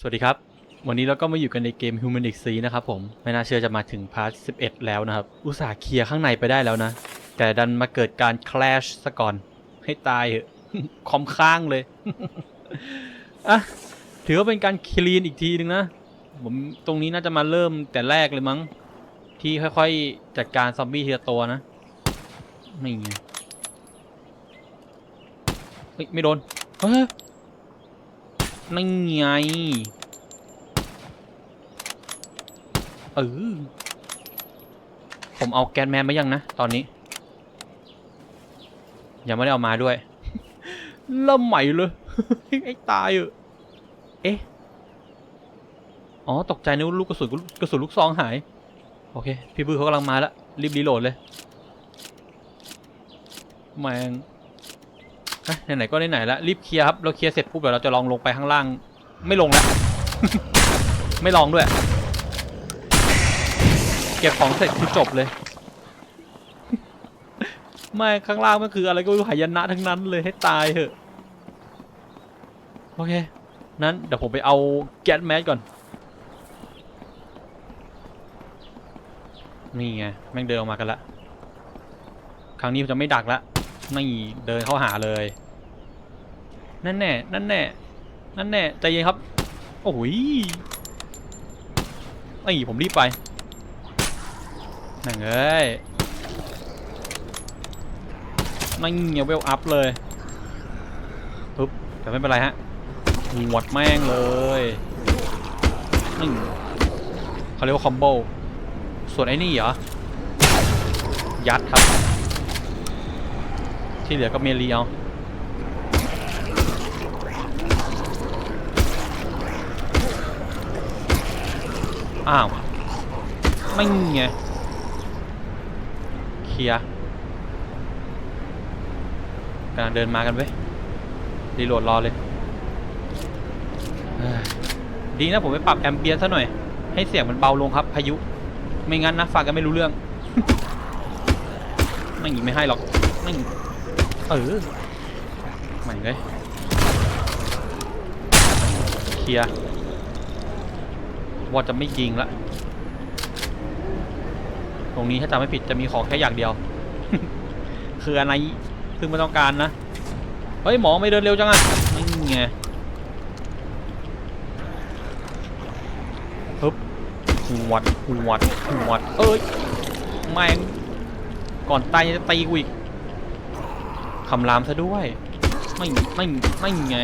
สวัสดีครับ วันนี้เราก็มาอยู่กันในเกม Humanic s นะครับผม ไม่น่าเชื่อจะมาถึงพาร์ท 11 แล้วนะครับ อุตส่าห์เคลียร์ข้างในไปได้แล้วนะ แต่ดันมาเกิดการ clash ซะก่อน ให้ตายเหอะ คอมข้างเลย อะ ถือว่าเป็นการคลีนอีกทีนึงนะ ผมตรงนี้น่าจะมาเริ่มแต่แรกเลยมั้ง ที่ค่อยๆ จัดการซอมบี้ทีละตัวนะ นี่ไงไม่โดน เฮ้ย นั่นไง เออ ผมเอาแกนแมนมายังนะ ตอนนี้ ยังไม่ได้เอามาด้วยเริ่มใหม่เลย ไอ้ตายเออเอ๊ะ อ๋อ ตกใจนึกว่าลูกกระสุนกระสุนลูกซองหาย โอเค พี่บื้อเขากำลังมาแล้ว รีบรีโหลดเลย แมง อะไหนๆก็ไหนๆแล้วรีบเคลียร์ครับเราเคลียร์เสร็จปุ๊บเดี๋ยวเราจะลองลงไปข้างล่าง ไม่ลงแล้ว ไม่ลองด้วย เก็บของเสร็จคือจบเลย ไม่ข้างล่างมันคืออะไรก็ไม่รู้หายนะทั้งนั้นเลยให้ตายเถอะโอเค นั้นเดี๋ยวผมไปเอาแก๊สแมสก่อน นี่ไงแม่งเดินออกมากันละ ครั้งนี้ผมจะไม่ดักละนี่เดินเข้าหาเลย นั่นแน่ นั่นแน่ นั่นแน่ ใจเย็นครับ โอ้ยไอ้ยผมรีบไป นั่งเอ้ยนั่งเงี้ยเวลอัพเลยปึ๊บแต่ไม่เป็นไรฮะหวดแม่งเลยนี่เขาเรียกว่าคอมโบ ส่วนไอ้นี่เหรอ ยัดครับ ที่เหลือก็เมลีเอา อ้าว ไม่ไงเคลียร์กำลังเดินมากันเว้ยรีโหลดรอเลย ดีนะผมไปปรับแอมเบียนซะหน่อย ให้เสียงมันเบาลงครับ พายุ ไม่งั้นนะฟังกันไม่รู้เรื่อง ไม่งี้ไม่ให้หรอกไม่งี้เออไม่เลยเคลียร์ ว่าจะไม่ยิงละตรงนี้ถ้าจำไม่ผิดจะมีของแค่อย่างเดียว คืออะไรซึ่งไม่ต้องการนะเฮ้ยหมอไม่เดินเร็วจังอะนี่ไงฮึบหวดหวดหวดเอ้ยแม่งก่อนตายจะตีกูอีกคำรามซะด้วย ไม่ไม่ไม่ไง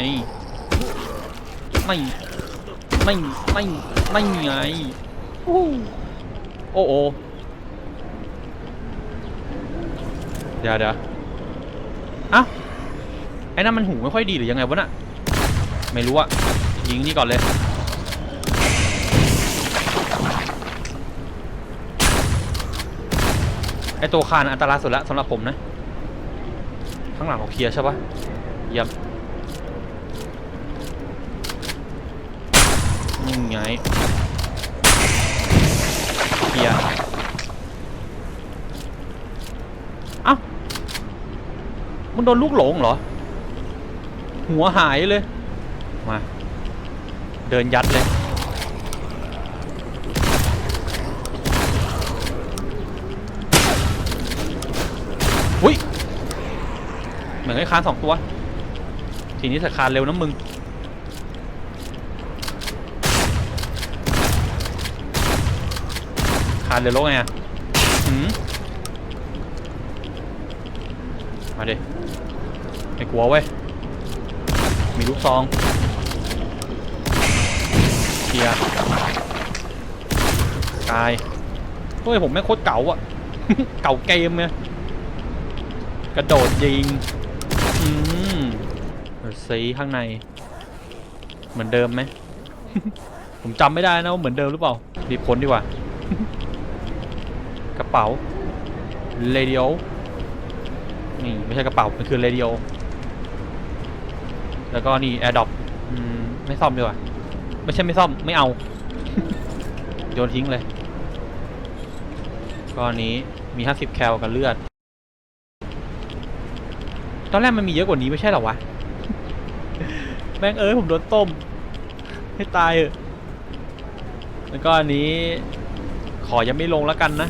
ไม่ไม่ไม่ ไม่ไงอู้โอ้โอเดี๋ยวเดี๋ยวอ้าไอ้นั่นมันหูไม่ค่อยดีหรือยังไงวะน่ะไม่รู้อะยิงนี่ก่อนเลย ไอตัวคานอันตรายสุดละสำหรับผมนะ ข้างหลังเราเคลียร์ใช่ปะเยี่ยมนี่ ไงเคลียเอ้ามันโดนลูกหลงเหรอ หัวหายเลย มา เดินยัดเลย อุ้ย เหมือนไอ้คานสองตัว ทีนี้สคานเร็วนะมึง คานเร็วแล้วไงอะมาดิไม่กลัวเว้ย มีลูกซองเคลียร์กายเฮ้ยผมไม่โคตรเก่าอะ เก่าเกมไงกระโดดยิง อืมสีข้างใน เหมือนเดิมไหม ผมจำไม่ได้นะว่าเหมือนเดิมหรือเปล่า รีบค้นดีกว่า เป๋าเรดิโอนี่ไม่ใช่กระเป๋า มันคือเรดิโอ แล้วก็นี่แอร์ดอปไม่ซ่อมดีกว่า ไม่ใช่ไม่ซ่อม ไม่เอา โยนทิ้งเลยก็อันนี้มี 50 แคลกับเลือด ตอนแรกมันมีเยอะกว่านี้ไม่ใช่หรอวะ แม่งเอ้ยผมโดนต้ม ให้ตายเถอะแล้วก็อันนี้ ขอยังไม่ลงแล้วกันนะ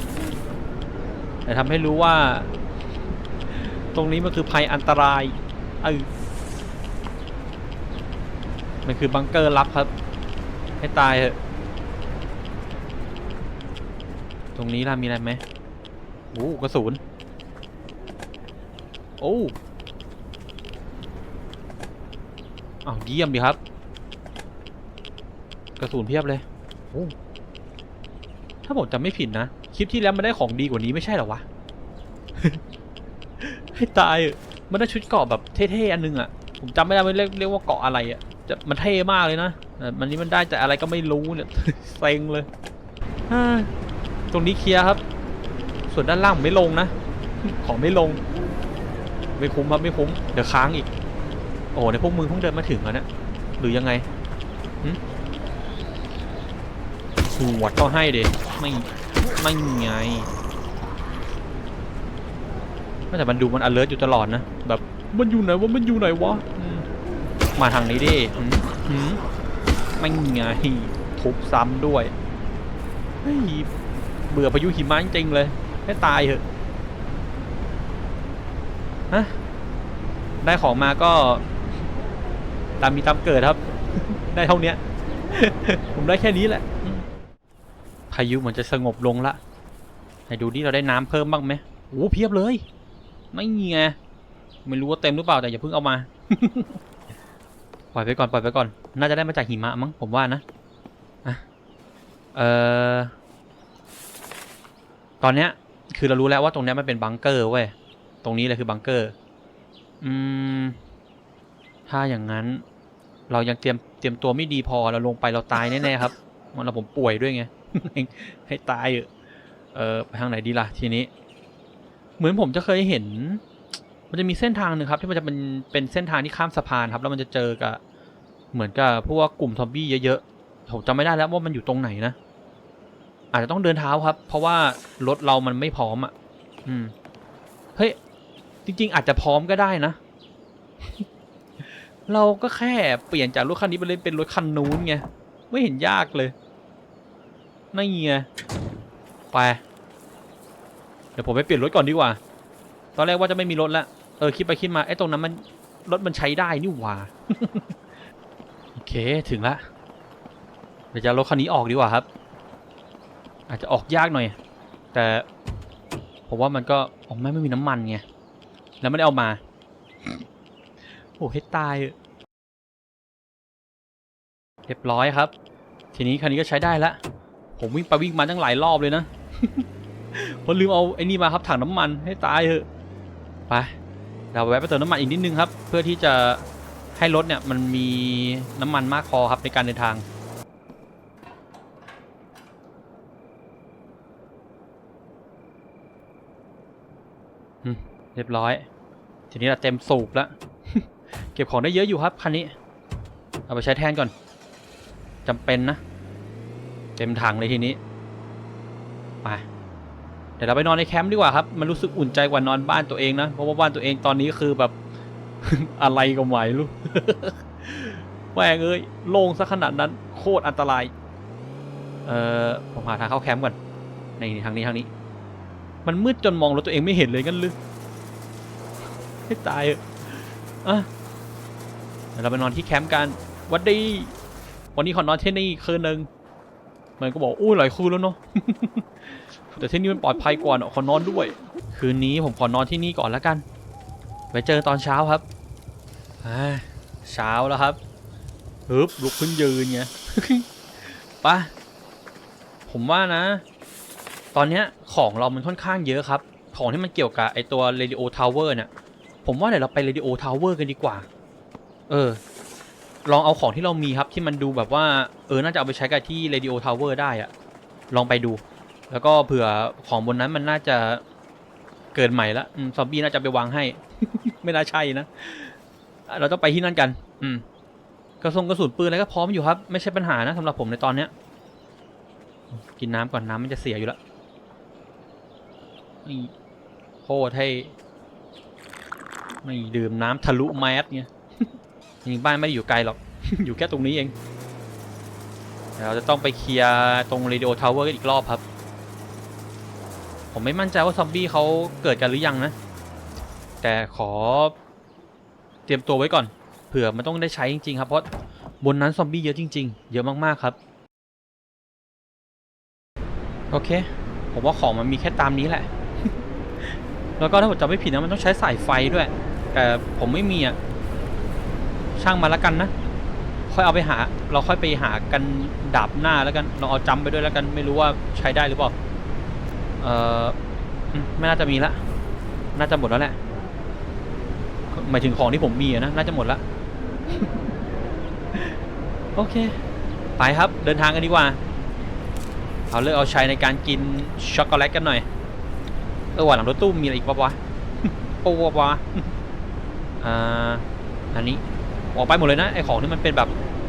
แต่ทำให้รู้ว่า ตรงนี้มันคือภัยอันตรายเออมันคือบังเกอร์ลับครับ ให้ตายเถอะตรงนี้ล่ะมีอะไรไหมโอ้กระสุนโอ้อาวเยี่ยมดีครับ กระสุนเพียบเลยโอ้ถ้าผมจำไม่ผิดนะ คลิปที่แล้วมันได้ของดีกว่านี้ไม่ใช่เหรอวะ ให้ตายมันได้ชุดเกาะแบบเท่ๆอันนึงอะผมจำไม่ได้ว่าเรียกเรียกว่าเกาะอะไรอะจะมันเท่มากเลยนะมันนี้มันได้แต่อะไรก็ไม่รู้เนี่ยเซ็งเลยตรงนี้เคลียร์ครับ ส่วนด้านล่างไม่ลงนะ ของไม่ลง ไม่คุ้มครับไม่คุ้ม เดี๋ยวค้างอีก โอ้ในพวกมึงเพิ่งเดินมาถึงแล้วนะหรือยังไงหึหัวดก็ให้เดไม่ ไม่ไงแต่มันดูมัน alert อยู่ตลอดนะ แบบมันอยู่ไหนวะมันอยู่ไหนวะมาทางนี้ดิไม่ไงทุบซ้ำด้วยเบื่อพายุหิมะจริงเลยให้ตายเถอะฮะได้ของมาก็ ตามมีตามเกิดครับ ได้เท่านี้ผมได้แค่นี้แหละ พายุเหมือนจะสงบลงละไหนดูดิเราได้น้ำเพิ่มบ้างไหมโอ้เพียบเลย ไม่เงี้ยไม่รู้ว่าเต็มหรือเปล่าแต่อย่าเพิ่งเอามา ปล่อยไปก่อนปล่อยไปก่อน น่าจะได้มาจากหิมะมั้งผมว่านะอะเอ่อตอนเนี้ยคือเรารู้แล้วว่าตรงเนี้ยมันเป็นบังเกอร์เว้ยตรงนี้เลยคือบังเกอร์ อืม ถ้าอย่างนั้น เรายังเตรียมเตรียมตัวไม่ดีพอเราลงไปเราตายแน่ๆครับมันเราผมป่วยด้วยไง ให้ตายเออไปทางไหนดีล่ะทีนี้ เหมือนผมจะเคยเห็น มันจะมีเส้นทางหนึ่งครับ ที่มันจะเป็นเป็นเส้นทางที่ข้ามสะพานครับ แล้วมันจะเจอกับเหมือนกับพวกกลุ่มซอมบี้เยอะๆผมจำไม่ได้แล้วว่ามันอยู่ตรงไหนนะอาจจะต้องเดินเท้าครับ เพราะว่ารถเรามันไม่พร้อมอะ อืมเฮ้ยจริง ๆ อาจจะพร้อมก็ได้นะ เราก็แค่เปลี่ยนจากรถคันนี้ไปเลยเป็นรถคันนู้นไงไม่เห็นยากเลย นั่นไงไป เดี๋ยวผมไปเปลี่ยนรถก่อนดีกว่า ตอนแรกว่าจะไม่มีรถล้วเออคิดไปคิดมาไอ้ตรงนั้นมันรถมันใช้ได้นี่หว่า โอเคถึงละเดี๋ยวจะรถคันนี้ออกดีกว่าครับ อาจจะออกยากหน่อย แต่ผมว่ามันก็ออไม่ไม่มีน้ำมันไงแล้วไม่ได้เอามาโอ้ให้ตายเถอะเรียบร้อยครับ ทีนี้คันนี้ก็ใช้ได้ละ ผมวิ่งไปวิ่งมาตั้งหลายรอบเลยนะเพราะลืมเอาไอ้นี่มาครับถังน้ำมันให้ตายเถอะไปเราแวะไปเติมน้ำมันอีกนิดนึงครับ เพื่อที่จะให้รถเนี่ยมันมีน้ำมันมากพอครับในการเดินทางเรียบร้อย ทีนี้เราเต็มสูบแล้ว เก็บของได้เยอะอยู่ครับคันนี้ เอาไปใช้แทนก่อนจำเป็นนะ เต็มถังเลยทีนี้ไปเดี๋ยวเราไปนอนในแคมป์ดีกว่าครับ มันรู้สึกอุ่นใจกว่านอนบ้านตัวเองนะ เพราะว่าบ้านตัวเองตอนนี้คือแบบ อะไรก็ไม่รู้แม่งเอ้ยโล่งซะขนาดนั้น โคตรอันตราย เอ่อผมหาทางเข้าแคมป์ก่อนในทางนี้ทางนี้ มันมืดจนมองรถตัวเองไม่เห็นเลยงั้นหรือให้ตายเอะอะเดี๋ยวเราไปนอนที่แคมป์กันวัดดี วันนี้ขอนอนที่นี่คืนหนึ่ง มันก็บอกอู้หลายคืนแล้วเนาะ แต่ที่นี่มันปลอดภัยกว่าเนอะขอนอนด้วย คืนนี้ผมขอนอนที่นี่ก่อนแล้วกัน ไว้เจอตอนเช้าครับอ่าเช้าแล้วครับฮึบลุกขึ้นยืนไงไปะผมว่านะ ตอนเนี้ยของเรามันค่อนข้างเยอะครับ ของที่มันเกี่ยวกับไอตัว Radio Tower เนี่ย ผมว่าเดี๋ยวเราไป Radio Tower กันดีกว่า เออ ลองเอาของที่เรามีครับที่มันดูแบบว่าเออน่าจะเอาไปใช้กับที่ Radio Tower ได้อะลองไปดู แล้วก็เผื่อของบนนั้นมันน่าจะเกิดใหม่ละอืมซอมบี้น่าจะไปวางให้ ไม่น่าใช่นะอะเราต้องไปที่นั่นกัน อืมกระสุนกระสุนปืนอะไรก็พร้อมอยู่ครับ ไม่ใช่ปัญหานะสำหรับผมในตอนเนี้ย กินน้ำก่อนน้ำมันจะเสียอยู่แล้วนี่โคตรให้ไม่ดื่มน้ำทะลุแมสเนี่ย จริงบ้านไม่ได้อยู่ไกลหรอก อยู่แค่ตรงนี้เองเราจะต้องไปเคลียร์ตรง Radio Tower กันอีกรอบครับ ผมไม่มั่นใจว่าซอมบี้เขาเกิดกันหรือยังนะ แต่ขอเตรียมตัวไว้ก่อน เผื่อมันต้องได้ใช้จริงๆครับ เพราะบนนั้นซอมบี้เยอะจริง ๆ เยอะมากๆครับ โอเค ผมว่าของมันมีแค่ตามนี้แหละ แล้วก็ถ้าผมจำไม่ผิดนะมันต้องใช้สายไฟด้วย แต่ผมไม่มีอะ ช่างมาแล้วกันนะ ค่อยเอาไปหา เราค่อยไปหากันดาบหน้าแล้วกันเราเอาจำไปด้วยแล้วกัน ไม่รู้ว่าใช้ได้หรือเปล่า เอ่อไม่น่าจะมีละ น่าจะหมดแล้วแหละหมายถึงของที่ผมมีนะ น่าจะหมดละ โอเค ไปครับ เดินทางกันดีกว่า เอาเลือกเอาใช้ในการกินช็อกโกแลตกันหน่อย เออว่าหลังรถตู้มีอะไรอีกปะวะโอ้วะวะอ่าอันนี้ ออกไปหมดเลยนะไอของที่มันเป็นแบบ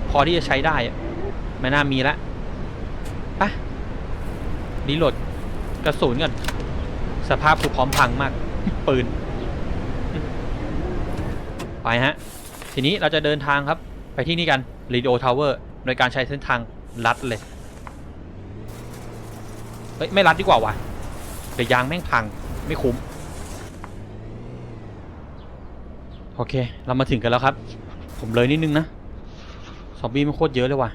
พอที่จะใช้ได้ไม่น่ามีละไปรีโหลดกระสุนก่อนสภาพคือพร้อมพังมาก ปืน ไปฮะ ทีนี้เราจะเดินทางครับ ไปที่นี่กัน Radio Tower โดยการใช้เส้นทางลัดเลย เฮ้ย ไม่รัดดีกว่าวะเดี๋ยวยางแม่งพังไม่คุ้ม โอเค เรามาถึงกันแล้วครับ ผมเลยนิดนึงนะ ซอมบี้มันโคตรเยอะเลยว่ะ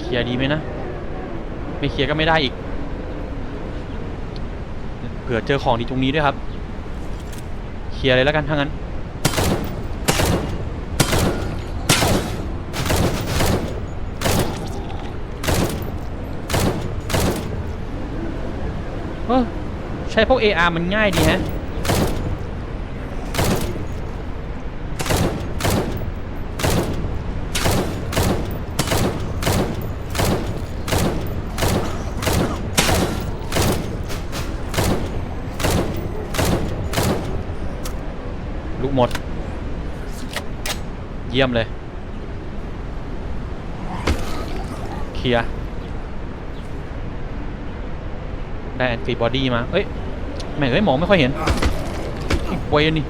เคลียร์ดีไหมนะ ไม่เคลียร์ก็ไม่ได้อีก เผื่อเจอของดีตรงนี้ด้วยครับ เคลียร์เลยแล้วกันถ้างั้น ใช้พวก AR มันง่ายดีฮะ ลูกหมด เยี่ยมเลย เคลียร์ ได้แอนติบอดีมา เอ้ย แม่งเอ้ย มองไม่ค่อยเห็นไอ้เวยนี่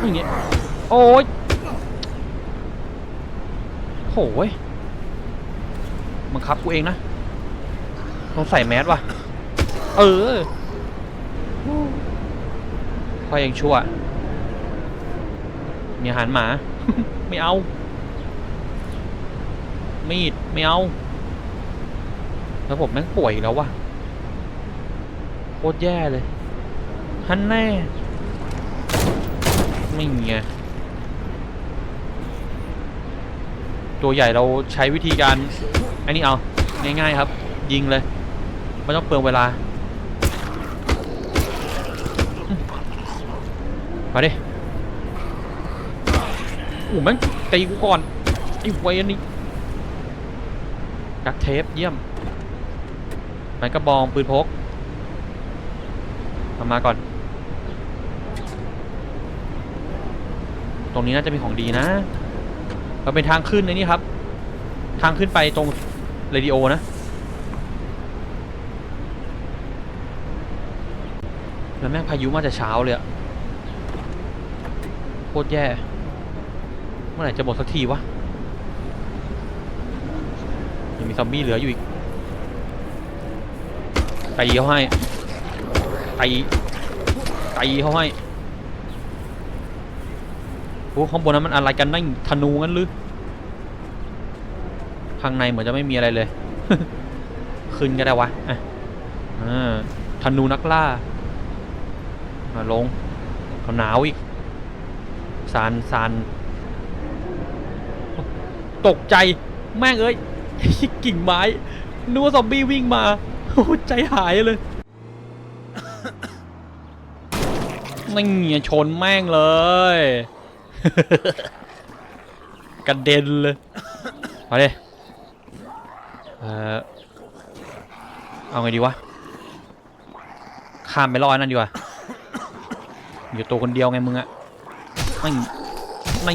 อย่างเงี้ย โอ้ยโหยบังคับกูเองนะต้องใส่แมสว่ะ เออ พ่อยังชั่ว มีอาหารหมา ไม่เอา มีดไม่เอา แล้วผมแม่งป่วยอีกแล้ววะโคตรแย่เลยฮันแน่ไม่เงี้ยตัวใหญ่เราใช้วิธีการอันนี้เอาง่ายๆครับ ยิงเลย ไม่ต้องเปลืองเวลาอืม มาดิโอ้แม่งตีกูก่อนไอ้เวยนี่ดักเทปเยี่ยมไม้กระบองปืนพกเอามาก่อน ตรงนี้น่าจะมีของดีนะเราเป็นทางขึ้นในนี่ครับ ทางขึ้นไปตรงเรดิโอนะแล้วแม่งพายุมาแต่เช้าเลยอะ ตรแย่ เมื่อไหร่จะหมดสักทีวะ ยังมีซอมบี้เหลืออยู่อีกตีเขาให้ตีตีเขาให้โอ้ข้างบนนั้นมันอะไรกันนั่งธนูงั้นหรือ ข้างในเหมือนจะไม่มีอะไรเลย ขึ้นก็ได้วะอะธนูนักล่ามาลงเขาหนาวอีก ซานซานตกใจแม่งเอ้ยกิ่งไม้นึกว่าซอมบี้วิ่งมาโอ้ใจหายเลยไม่เงียชนแม่งเลย กระเด็นเลยมาเดิเออเอาไงดีวะ ข้ามไปรอดนั่นดีกว่า อยู่ตัวคนเดียวไงมึงอะ ไม่ไม่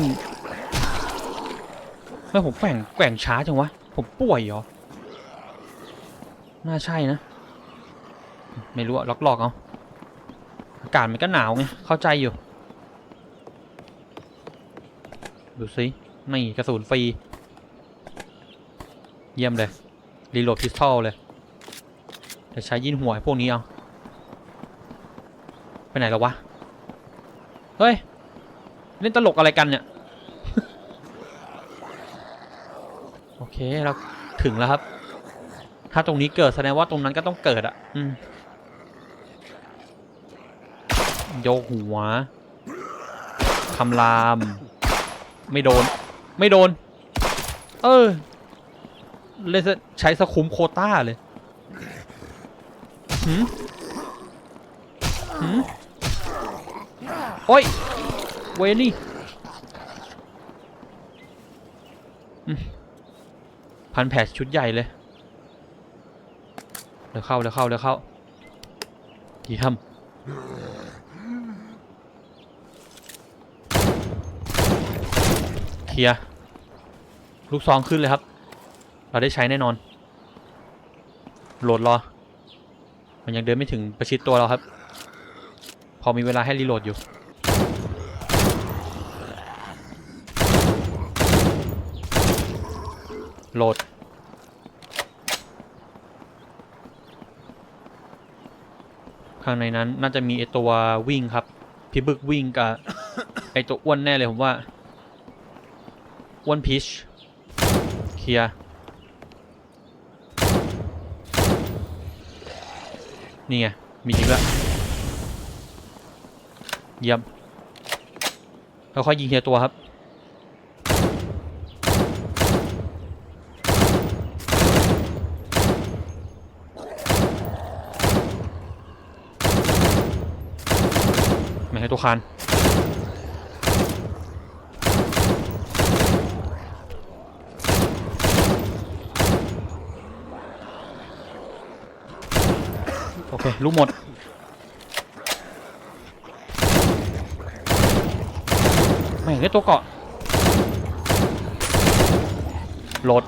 ไม่ผมแกว่งแกว่งช้าจังวะ ผมป่วยเหรอ น่าใช่นะ ไม่รู้อะล็อกๆเอา อากาศมันก็หนาวไง เข้าใจอยู่ ดูสินี่กระสุนฟรี เยี่ยมเลย รีโหลดพิสตอลเลยจะใช้ยินหัวพวกนี้เอา ไปไหนแล้ววะ เฮ้ย เล่นตลกอะไรกันเนี่ย โอเคเราถึงแล้วครับ ถ้าตรงนี้เกิดแสดงว่าตรงนั้นก็ต้องเกิดอะอืมโยกหัวคำราม ไม่โดน ไม่โดน เออเลยจะใช้สคุมโคต้าเลยหืมหืมโอ้ย เวนี่พันแผดชุดใหญ่เลยเดี๋ยวเข้าเดี๋ยวเข้าเดี๋ยวเข้าเยี่ยมเคลียร์ลูกซองขึ้นเลยครับ เราได้ใช้แน่นอน โหลดรอ มันยังเดินไม่ถึงประชิดตัวเราครับ พอมีเวลาให้รีโหลดอยู่ โหลด ข้างในนั้นน่าจะมีไอตัววิ่งครับ พี่บึกวิ่งกับไอตัวอ้วนแน่เลยผมว่า อ้วนพีชเคลียร์นี่ไง มีจริงแล้วยเยี่ยมค่อยยิงทีละตัวครับ ไม่ให้ ตัวคานโอเคลูกหมด ไม่เห็นได้ตัวเกาะโหลด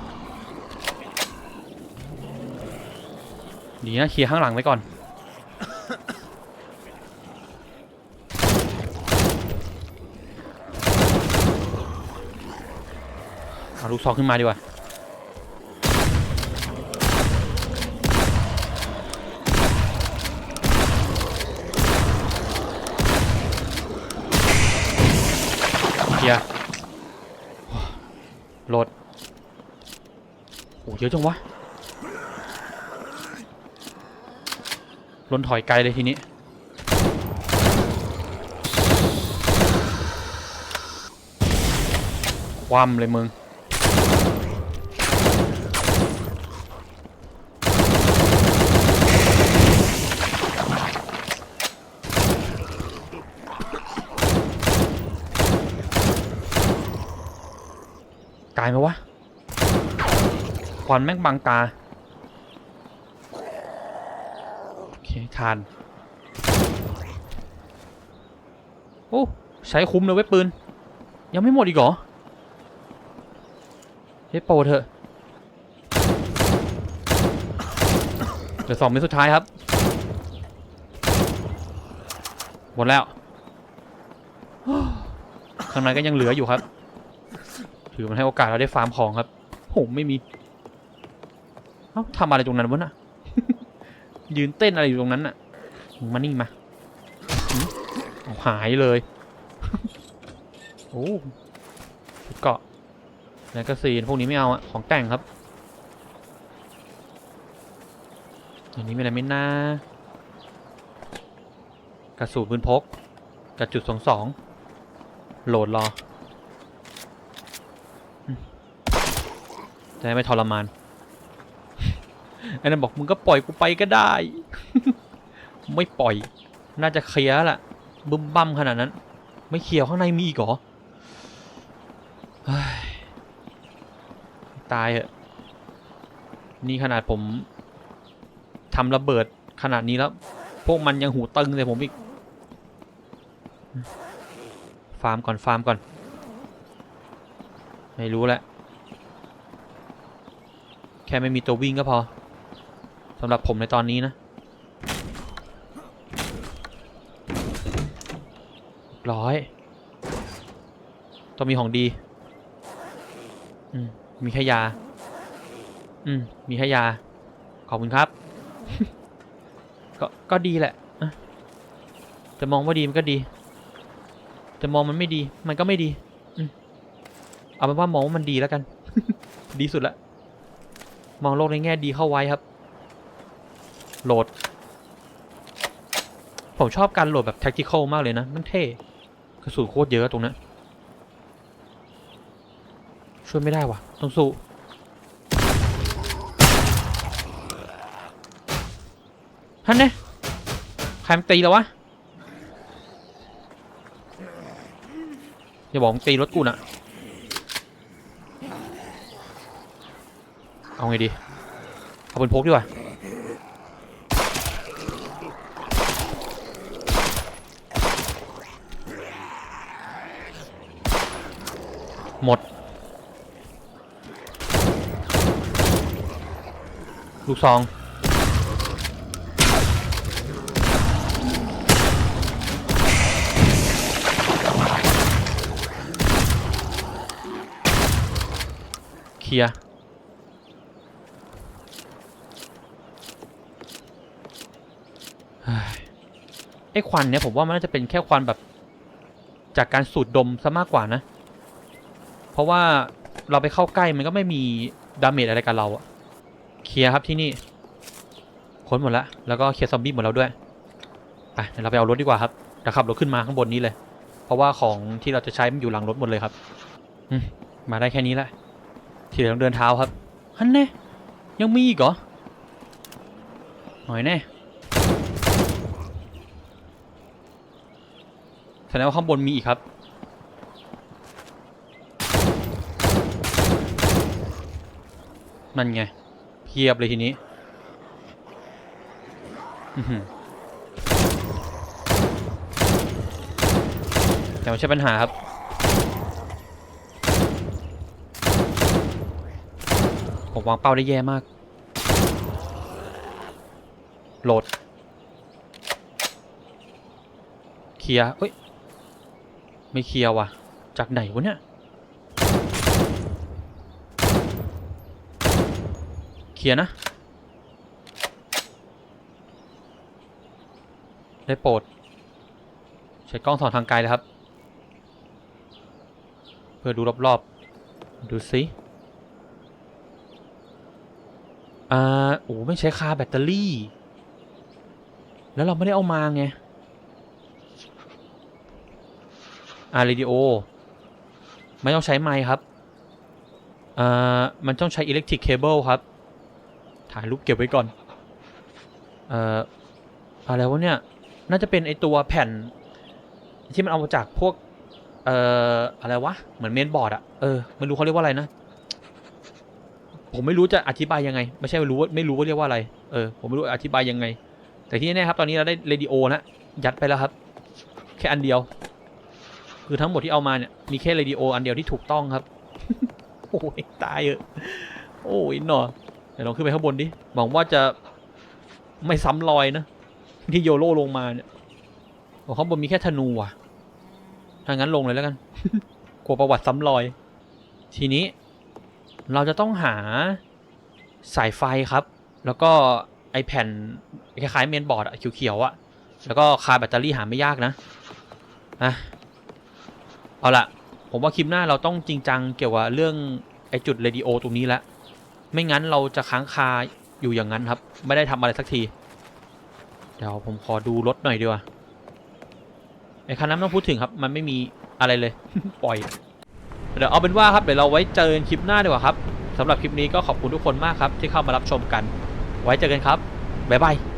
ดีนะเคลียร์ข้างหลังไว้ก่อน เอาลูกซองขึ้นมาดีกว่าเคลียร์โหลดโอ้เยอะจังวะลนถอยไกลเลยทีนี้ความเลยมึง กายไหมวะ ควันแม่งบังตา โอเคทาน โอ้ ใช้คุ้มเลยเว้ยปืน ยังไม่หมดอีกเหรอ เฮ้ยโปรเถอะเดี๋ยวสองเม็ดสุดท้ายครับ หมดแล้ว ข้างในก็ยังเหลืออยู่ครับ ถือมันให้โอกาสเราได้ฟาร์มของครับโหไม่มีาทำอะไรตรงนั้นวะน่ะ ยืนเต้นอะไรอยู่ตรงนั้นน่ะ มานี่มาหืมเอาหายเลย โอ้ชุดเกาะแมกกาซีนพวกนี้ไม่เอาอะของแต่งครับ อันนี้ไมีอะไรไม่น่ากระสุนปืนพกกระจุดสองสองโหลดรอ จะได้ไม่ทรมาน ไอ้นั่นบอกมึงก็ปล่อยกูไปก็ได้ ไม่ปล่อย น่าจะเคลียร์แหละบึมบั้มขนาดนั้น ไม่เคลียร์ข้างในมีอีกเหรอเฮ้ยตายเหอะนี่ขนาดผมทำระเบิดขนาดนี้แล้ว พวกมันยังหูตึงเลยผมอีก ฟาร์มก่อนฟาร์มก่อน ไม่รู้แหละ แค่ไม่มีตัววิ่งก็พอ สำหรับผมในตอนนี้นะร้อย ต้องมีของดี อืม มีแค่ยา อืม มีแค่ยา ขอบคุณครับ ก็ก็ดีแหละจะมองว่าดีมันก็ดี จะมองมันไม่ดี มันก็ไม่ดี อืม เอาเป็นว่ามองว่ามันดีแล้วกัน ดีสุดละ มองโลกในแง่ดีเข้าไว้ครับ โหลด ผมชอบการโหลดแบบ tactical มากเลยนะ มันเท่กระสุนโคตรเยอะตรงนั้นช่วยไม่ได้วะต้องสู้ท่านเนี่ยใครมันตีแล้ววะอย่าบอกมึงตีรถกูนะเอาไงดี เอาเป็นพกดีกว่า หมด ลูกซองเคลียร์เฮไอ้ควันเนี่ยผมว่ามันน่าจะเป็นแค่ควันแบบ จากการสูดดมซะมากกว่านะ เพราะว่าเราไปเข้าใกล้มันก็ไม่มีดาเมจอะไรกับเราอะเคลียร์ครับที่นี่ค้นหมดแล้วแล้วก็เคลียร์ซอมบี้หมดแล้วด้วยไปเดี๋ยวเราไปเอารถดีกว่าครับเดี๋ยวขับรถขึ้นมาข้างบนนี้เลย เพราะว่าของที่เราจะใช้มันอยู่หลังรถหมดเลยครับมมาได้แค่นี้แหละที่เหลือต้องเดินเท้าครับฮันแน่ยังมีอีกเหรอหน่อยแน่แสดงว่าข้างบนมีอีกครับ นั่นไงเพียบเลยทีนี้แต่ไม่ใช่ปัญหาครับ ผมวางเป้าได้แย่มาก โหลด เคลียร์เอ้ย ไม่เคลียร์ว่ะ จากไหนวะเนี่ย เคลียร์นะ ได้โปรด ใช้กล้องส่องทางไกลเลยครับ เพื่อดูรอบๆ ดูสิอ่าโอ้ไม่ใช้คาแบตเตอรี่ แล้วเราไม่ได้เอามาไงอ่าเรดิโอไม่ต้องใช้ไมค์ครับอ่ามันต้องใช้อิเล็กทริกเคเบิลครับ ถ่ายรูปเก็บไว้ก่อน เอ่ออะไรวะเนี่ย น่าจะเป็นไอตัวแผ่น ที่มันเอามาจากพวก เอ่ออะไรวะ เหมือนเมนบอร์ดอะเออไม่รู้เขาเรียกว่าอะไรนะ ผมไม่รู้จะอธิบายยังไง ไม่ใช่ไม่รู้ว่าไม่รู้ว่าเรียกว่าอะไร เออ ผมไม่รู้อธิบายยังไง แต่ที่แน่ๆครับ ตอนนี้เราได้เรดิโอนะ ยัดไปแล้วครับ แค่อันเดียว คือทั้งหมดที่เอามาเนี่ย มีแค่เรดิโออันเดียวที่ถูกต้องครับ โอ้ยตายเออโอ้ยหนอ เดี๋ยวลองขึ้นไปข้างบนดิหวังว่าจะไม่ซ้ำรอยนะ ที่โยโร่ลงมาเนี่ยบอกข้างบนมีแค่ธนูอะถ้างั้นลงเลยแล้วกันกลัวประวัติซ้ำรอย ทีนี้เราจะต้องหาสายไฟครับ แล้วก็ไอแผ่นคล้ายๆเมนบอร์ดอะเขียวๆอะแล้วก็คาแบตเตอรี่หาไม่ยากนะอะเอาละผมว่าคลิปหน้าเราต้องจริงจังเกี่ยวกับเรื่องไอจุดเรดิโอตรงนี้แล้ว ไม่งั้นเราจะค้างคาอยู่อย่างนั้นครับ ไม่ได้ทำอะไรสักที เดี๋ยวผมขอดูรถหน่อยดีกว่าไอ้คันนั้นไม่ต้องพูดถึงครับ มันไม่มีอะไรเลย ปล่อย เดี๋ยวเอาเป็นว่าครับเดี๋ยวเราไว้เจอกันคลิปหน้าดีกว่าครับสำหรับคลิปนี้ก็ขอบคุณทุกคนมากครับ ที่เข้ามารับชมกัน ไว้เจอกันครับบ๊ายบาย